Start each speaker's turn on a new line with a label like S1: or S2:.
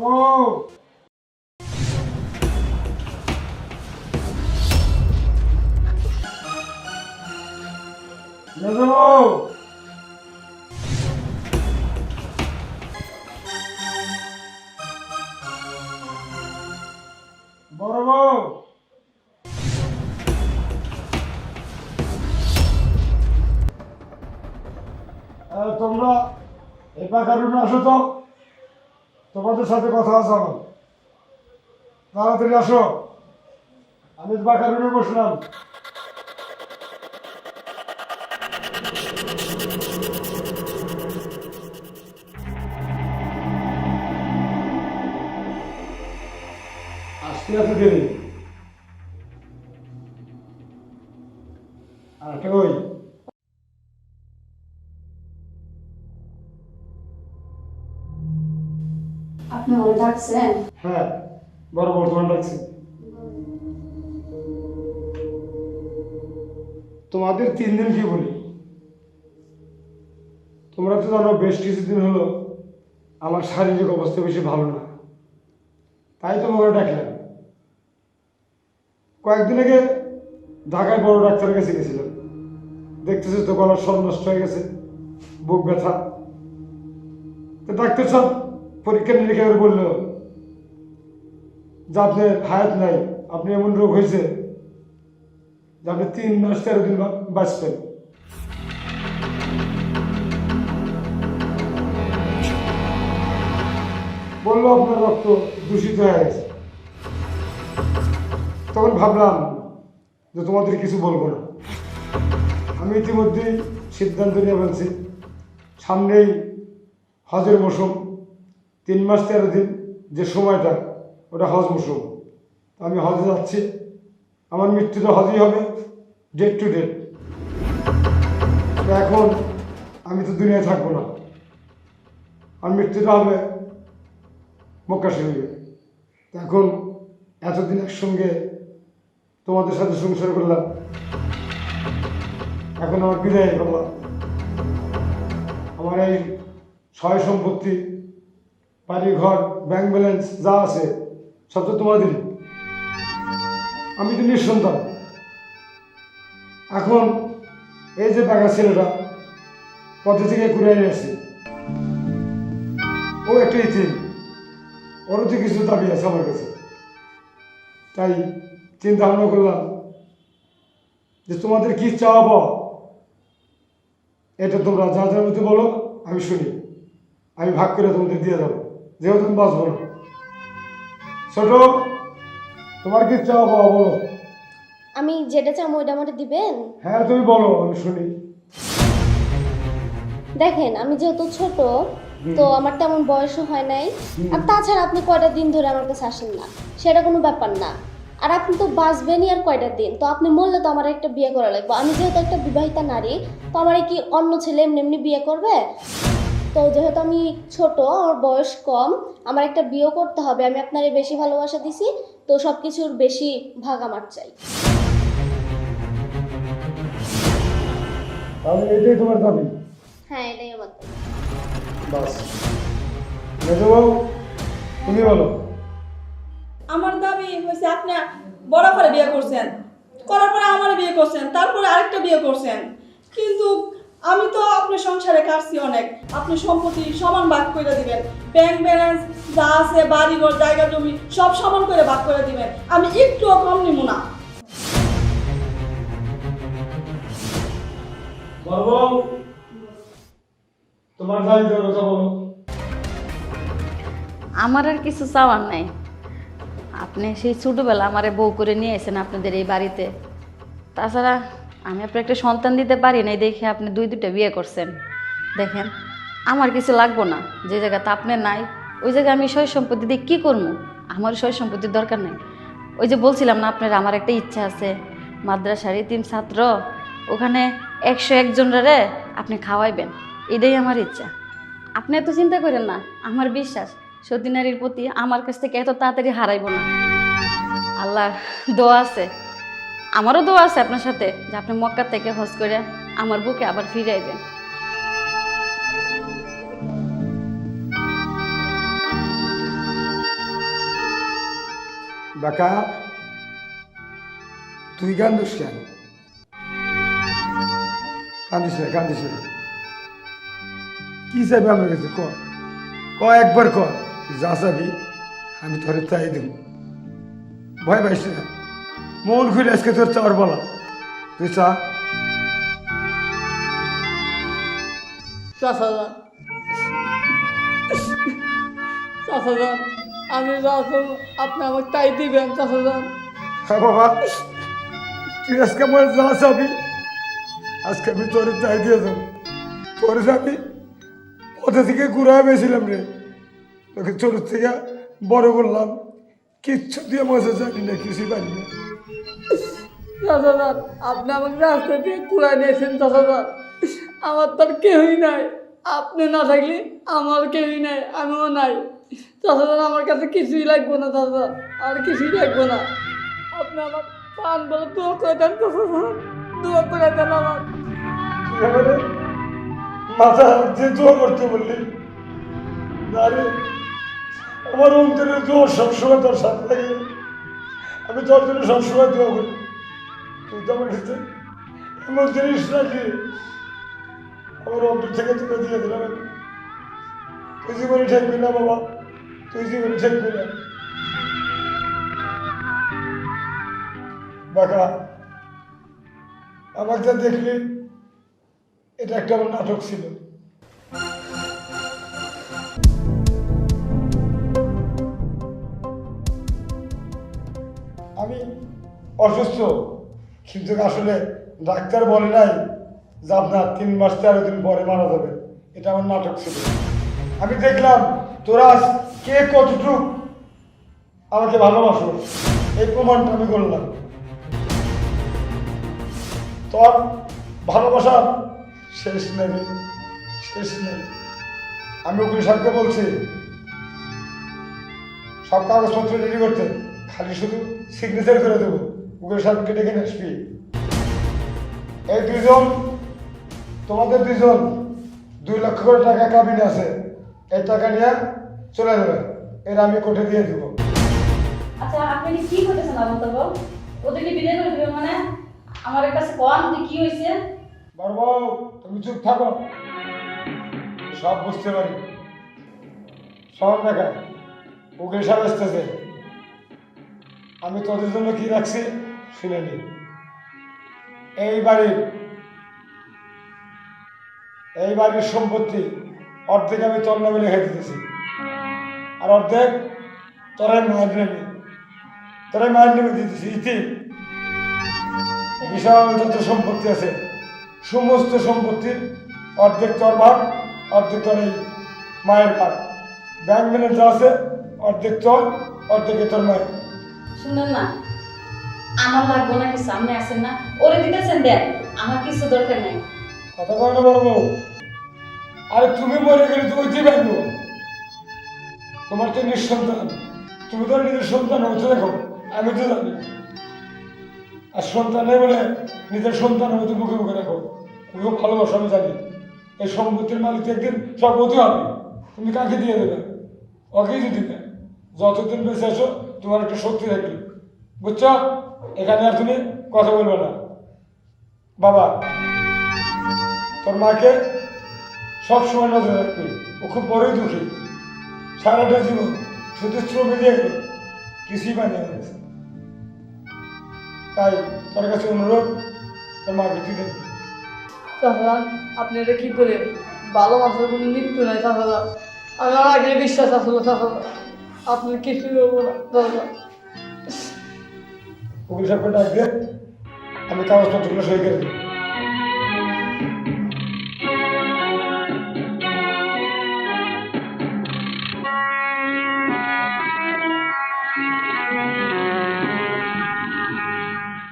S1: 어. বড় বউ। তোমরা এই পাকা রুমে আসো তো। তোমাদের সাথে কথা আছে আমার। তাড়াতাড়ি আসো। আমি পাকা রুমে বসলাম। আসতে এত দেরি আর একটা ওই
S2: আপনি ডাকছেন।
S1: হ্যাঁ বড় লাগছে তোমাদের তিন দিন কি বলি? তোমরা তো জানো বেশ কিছুদিন হলো আমার শারীরিক অবস্থা বেশি ভালো না। তাই তোমাকে ডাকলাম। কয়েকদিন আগে ঢাকায় বড় ডাক্তারের কাছে গেছিলাম। দেখতেছি তো গলার সব নষ্ট হয়ে গেছে, বুক ব্যথা। তো ডাক্তার সব পরীক্ষা নিরীক্ষা করে বলল, যে আপনার হায়াত নাই, আপনি এমন রোগ হয়েছে যে আপনি তিন মাস তেরো দিন বাঁচবেন। বলল আপনার রক্ত দূষিত হয়ে গেছে। তখন ভাবলাম যে তোমাদের কিছু বলব না। আমি ইতিমধ্যেই সিদ্ধান্ত নিয়ে বলছি সামনেই হজের মৌসুম। তিন মাস তেরো দিন যে সময়টা, ওটা হজ মৌসুম। আমি হজে যাচ্ছি। আমার মৃত্যুটা হজই হবে ডেট টু ডেট এখন আমি তো দুনিয়ায় থাকব না। আর মৃত্যুটা হবে মক্কা শরীরে তো এখন এতদিন একসঙ্গে তোমাদের সাথে সংসার করলাম। এখন আমার বিদায় করলাম আমার এই সয় সম্পত্তি বাড়ি ঘর ব্যাংক ব্যালেন্স যা আছে, সব তো তোমাদেরই আমি তো নিঃসন্তান। এখন এই যে টাকা ছেলেটা, পথে থেকে ঘুরে নিয়ে ও একটা ইতিম ওরও তো কিছু দাবি আছে আমার কাছে। তাই চিন্তা ভাবনা করলাম যে তোমাদের কি চাওয়া পাওয়া এটা তোমরা যা যার মধ্যে বলো আমি শুনি। আমি ভাগ করে তোমাদের দিয়ে দেবো। যেহেতু তুমি বাঁচবো না। ছোট তোমার কি চাও বাবা বলো?
S2: আমি যেটা চাম ওইটা আমাকে দিবেন?
S1: হ্যাঁ তুমি বলো আমি শুনি।
S2: দেখেন আমি যেহেতু ছোট তো আমার তেমন বয়সও হয় নাই। আর তাছাড়া আপনি কয়টা দিন ধরে আমার কাছে আসেন না? সেটা কোনো ব্যাপার না। আর আপনি তো বাঁচবেনই আর কয়টা দিন? তো আপনি মরলে তো আমার একটা বিয়ে করা লাগবে। আমি যেহেতু একটা বিবাহিতা নারী তো আমার কি অন্য ছেলে এমনি এমনি বিয়ে করবে? তো যেহেতু আমি ছোট আমার বয়স কম আমার একটা বিয়ে করতে হবে। আমি আপনারে বেশি ভালোবাসা দিছি তো সব কিছুর বেশি ভাগ আমার চাই।
S1: তাহলে এটাই তোমার দাবি?
S2: হ্যাঁ এটাই আমার দাবি।
S1: বাস। মেজবাবু তুমি বলো।
S3: আমার দাবি হয়েছে আপনি বড় করে বিয়ে করছেন। করার পরে আমার বিয়ে করছেন তারপরে আরেকটা বিয়ে করছেন। কিন্তু আমি তো আপনার সংসারে কাটছি অনেক। আপনি সম্পত্তি সমান ভাগ করে দিবেন। ব্যাংক ব্যালেন্স যা আছে বাড়িঘর জায়গা জমি সব সমান করে ভাগ করে দিবেন। আমি একটুও কম নিব না।
S1: তোমার কথা বলো।
S4: আমার আর কিছু চাওয়ার নাই। আপনি সেই ছোটোবেলা আমারে বউ করে নিয়ে এসেন আপনাদের এই বাড়িতে। তাছাড়া আমি আপনার একটা সন্তান দিতে পারি নাই দেখে আপনি দুই দুটো বিয়ে করছেন। দেখেন, আমার কিছু লাগবো না, যে জায়গাতে আপনার নাই, ওই জায়গায় আমি সয় সম্পত্তি দিয়ে কী করব? আমার সয় সম্পত্তির দরকার নেই। ওই যে বলছিলাম না আপনার, আমার একটা ইচ্ছা আছে, মাদ্রাসার তিন ছাত্র, ওখানে একশো একজনরে আপনি খাওয়াইবেন, এটাই আমার ইচ্ছা। আপনি এত চিন্তা করেন না, আমার বিশ্বাস সতী নারীর প্রতি আমার কাছ থেকে এত তাড়াতাড়ি হারাইব না। আল্লাহ, দোয়া আছে। আমারও দোয়া আছে আপনার সাথে যে আপনি মক্কা থেকে হজ করে আমার বুকে আবার ফিরে আইবেন।
S1: বাকা, তুই গান দোষ কেন? কান্দিস কান্দিস কি চাইবে আমার কাছে? ক একবার ক। তুই যা চাবি আমি তোরে চাই দেব। ভয় পাইস না। মন খুলে আজকে তোর চাওয়ার বলা। তুই চা।
S5: চাষাদার চাষাদার আমি যা আপনি আমাকে তাই দিবেন চাষাদার
S1: হ্যাঁ বাবা। তুই আজকে আমার যা চাবি আজকে আমি তোরে চাই দিয়ে দেবো। তোরে যাবি পথে থেকে ঘুরায় পেয়েছিলাম রে। তোকে ছোট থেকে বড় করলাম। কিচ্ছু দিয়ে মজা জানি না কিছুই পারি না।
S5: চাষাদার আপনি আমাকে রাস্তা দিয়ে কুড়াই নিয়েছেন চাষাদার আমার তার কেউই নাই। আপনি না থাকলে আমার কেউই নাই আমিও নাই। চাষাদার আমার কাছে কিছুই লাগবে না চাষাদার আর কিছুই লাগবে না। আপনি আমার পান বলে দোয়া করে দেন দোয়া করে দেন আমার।
S1: মাথা দিয়ে দোয়া করতে বললি। না রে আমার অন্তরের দোয়া সবসময় তোর সাথে থাকে? আমি তোর জন্য সবসময় দোয়া করি। তুই তো আমার কাছে এমন জিনিস নাকি? আমার অন্তর থেকে তুলে দিয়ে দিলাম। তুই জীবনে ঠেকবি না, বাবা। তুই জীবনে ঠেকবি না। বাকা। আমার যা দেখলি এটা একটা আমার নাটক ছিল। আমি অসুস্থ, কিন্তু আসলে ডাক্তার বলে নাই যে আপনার তিন মাস তেরো দিন পরে মারা যাবে। এটা আমার নাটক ছিল। আমি দেখলাম, তোরা কে কতটুক আমাকে ভালোবাসো, এই প্রমাণটা আমি করলাম। তোর ভালোবাসা শেষ নেই শেষ নেই। আমি উকিল সাহেবকে বলছি, সব কাগজপত্র রেডি করতে। খালি শুধু সিগনেচার করে দেবো। উকিল সাহেবকে ডেকে আসবি। এই দুজন তোমাদের দুজন দুই লক্ষ করে টাকা কাবিনে আছে। এই টাকা নিয়ে চলে যাবে। এর আমি কোর্টে দিয়ে দেবো।
S4: আচ্ছা আপনি কি করতেছেন অবন্তব ওদেরকে বিদায় করে দেবেন মানে? আমার কাছে কন যে কি হয়েছে?
S1: বাবু তুমি চুপ থাকো। সব বুঝতে পারি। শোন দেখা উকিল সাহেব আসতেছে। আমি তোদের জন্য কি রাখছি শুনে নি। এই বাড়ির এই বাড়ির সম্পত্তি অর্ধেক আমি তোর নামে লিখে দিতেছি। আর অর্ধেক তোরাই মায়ের নেবে তোরাই মায়ের নেমে দিতেছি, ইতি। বিশাল যত সম্পত্তি আছে, সমস্ত সম্পত্তি অর্ধেক তোর ভাগ অর্ধেক তোর এই মায়ের ভাগ ব্যাংক ম্যানেজার আছে, অর্ধেক তোর অর্ধেক তোর মায়ের।
S4: শুনেন না, আমার লাগবো না কিছু আপনি আছেন না, ওরে দিতেছেন দেন, আমার কিছু দরকার নেই।
S1: কথা কয় না বড় বউ। আরে তুমি মরে গেলে তো ওই দিবে তোমার তো নিঃসন্তান, তুমি তো নিজের সন্তান হচ্ছে দেখো, আমি তো জানি। আর সন্তান নেই বলে নিজের সন্তান হয়তো মুখে মুখে রাখো তুমি খুব ভালোবাসো আমি জানি। এই সম্পত্তির মালিক একদিন সব হতে হবে। তুমি কাকে দিয়ে দেবে? ওকেই যদি যতদিন বেঁচে আসো তোমার একটা শক্তি থাকবে। বুঝছ? এখানে আর তুমি কথা বলবে না। বাবা, তোর মাকে সব সময় নজরে রাখবি। ও খুব বড়ই দুঃখী। সারাটা জীবন শুধু শ্রমে দিয়ে কিছুই কাছে তাই তোর কাছে অনুরোধ, তোর মাকে তুই দেখবি।
S5: আপনি এটা কি করে ভালোবাসার কোনো মৃত্যু নাই চাষাদার আমার আগে বিশ্বাস আসলো চাষাদার আপনি কিছু করব না চাষাদার
S1: উকিল সাহেবকে ডাক দে আমি কাগজপত্রগুলো সই করে দিই